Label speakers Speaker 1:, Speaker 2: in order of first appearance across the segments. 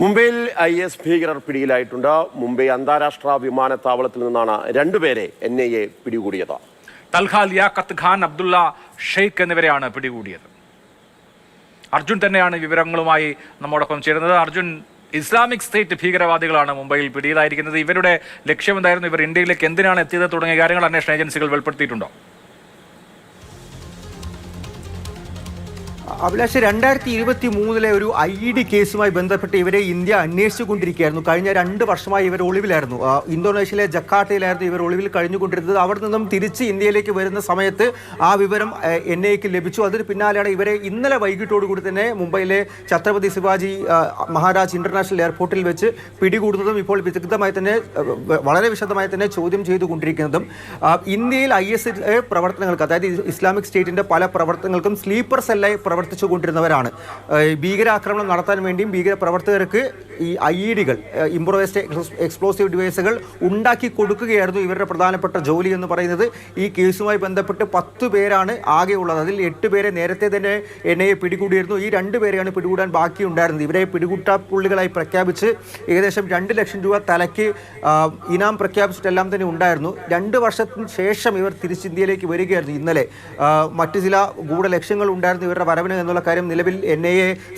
Speaker 1: മുംബൈയിൽ I S ഭീകരർ പിടിയിലായിട്ടുണ്ട്. മുംബൈ അന്താരാഷ്ട്ര വിമാനത്താവളത്തിൽ നിന്നാണ് രണ്ടുപേരെ എൻ ഐ എ പിടികൂടിയത്.
Speaker 2: തൽഹാൽ ലിയാഖത്ത് ഖാൻ അബ്ദുള്ള ഷെയ്ഖ് എന്നിവരെയാണ് പിടികൂടിയത്. അർജുൻ തന്നെയാണ് വിവരങ്ങളുമായി നമ്മോടൊപ്പം ചേരുന്നത്. അർജുൻ ഇസ്ലാമിക് സ്റ്റേറ്റ് ഭീകരവാദികളാണ് മുംബൈയിൽ പിടിയിലായിരിക്കുന്നത്. ഇവരുടെ ലക്ഷ്യമെന്തായിരുന്നു? ഇവർ ഇന്ത്യയിലേക്ക് എന്തിനാണ് എത്തിയത് തുടങ്ങിയ കാര്യങ്ങൾ അന്വേഷണ ഏജൻസികൾ വെളിപ്പെടുത്തിയിട്ടുണ്ടോ?
Speaker 3: അഭിലാഷ് രണ്ടായിരത്തി ഇരുപത്തി മൂന്നിലെ ഒരു ഐ ഡി കേസുമായി ബന്ധപ്പെട്ട് ഇവരെ ഇന്ത്യ അന്വേഷിച്ചുകൊണ്ടിരിക്കുകയായിരുന്നു. കഴിഞ്ഞ രണ്ട് വർഷമായി ഇവർ ഒളിവിലായിരുന്നു. ഇന്തോനേഷ്യയിലെ ജക്കാർട്ടയിലായിരുന്നു ഇവർ ഒളിവിൽ കഴിഞ്ഞുകൊണ്ടിരുന്നത്. അവിടെ നിന്നും തിരിച്ച് ഇന്ത്യയിലേക്ക് വരുന്ന സമയത്ത് ആ വിവരം എൻ ഐക്ക് ലഭിച്ചു. അതിന് പിന്നാലെയാണ് ഇവരെ ഇന്നലെ വൈകിട്ടോടുകൂടി തന്നെ മുംബൈയിലെ ഛത്രപതി ശിവാജി മഹാരാജ് ഇന്റർനാഷണൽ എയർപോർട്ടിൽ വെച്ച് പിടികൂടുന്നതും ഇപ്പോൾ വിദഗ്ധമായി തന്നെ വളരെ വിശദമായി തന്നെ ചോദ്യം ചെയ്തുകൊണ്ടിരിക്കുന്നതും കൊണ്ടിരിക്കുന്നതും ഇന്ത്യയിൽ ഐ എസ് പ്രവർത്തനങ്ങൾക്ക് അതായത് ഇസ്ലാമിക് സ്റ്റേറ്റിന്റെ പല പ്രവർത്തനങ്ങൾക്കും സ്ലീപ്പർ സെല്ലായി കൊണ്ടിരുന്നവരാണ് ആ, ഈ ഭീകരാക്രമണം നടത്താൻ വേണ്ടിയും ഭീകര പ്രവർത്തകർക്ക് ഈ ഐ ഇ ഡികൾ ഇംപ്രൊവൈസ്ഡ് എക്സ്പ്ലോസീവ് ഡിവൈസുകൾ ഉണ്ടാക്കി കൊടുക്കുകയായിരുന്നു ഇവരുടെ പ്രധാനപ്പെട്ട ജോലി എന്ന് പറയുന്നത്. ഈ കേസുമായി ബന്ധപ്പെട്ട് പത്ത് പേരാണ് ആകെ ഉള്ളത് അതിൽ എട്ട് പേരെ നേരത്തെ തന്നെ എൻ ഐ എ പിടികൂടിയിരുന്നു. ഈ രണ്ട് പേരെയാണ് പിടികൂടാൻ ബാക്കിയുണ്ടായിരുന്നത്. ഇവരെ പിടികൂട്ടാപ്പുള്ളികളായി പ്രഖ്യാപിച്ച് ഏകദേശം രണ്ട് ലക്ഷം രൂപ തലയ്ക്ക് ഇനാം പ്രഖ്യാപിച്ചിട്ടെല്ലാം തന്നെ ഉണ്ടായിരുന്നു. രണ്ട് വർഷത്തിന് ശേഷം ഇവർ തിരിച്ച് ഇന്ത്യയിലേക്ക് വരികയായിരുന്നു ഇന്നലെ. മറ്റു ചില ഗൂഢലക്ഷ്യങ്ങൾ ഉണ്ടായിരുന്നു ഇവരുടെ വരവിന് എന്നുള്ള കാര്യം നിലവിൽ എൻ എ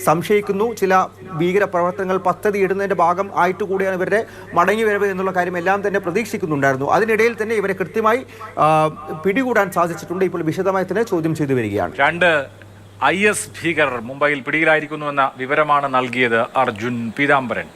Speaker 3: സംശയിക്കുന്നു. ചില ഭീകര പ്രവർത്തനങ്ങൾ പദ്ധതി ഇടുന്നതിന്റെ ഭാഗം ആയിട്ട് കൂടിയാണ് ഇവരുടെ മടങ്ങി വരവ് എന്നുള്ള കാര്യം എല്ലാം തന്നെ പ്രതീക്ഷിക്കുന്നുണ്ടായിരുന്നു. അതിനിടയിൽ തന്നെ ഇവരെ കൃത്യമായി പിടികൂടാൻ സാധിച്ചിട്ടുണ്ട്. ഇപ്പോൾ വിശദമായി തന്നെ ചോദ്യം ചെയ്തു വരികയാണ്.
Speaker 2: രണ്ട് ഐ എസ് ഭീകരർ മുംബൈയിൽ പിടിയിലായിരിക്കുന്നുവെന്ന വിവരമാണ് നൽകിയത് അർജുൻ പീതാംബരൻ.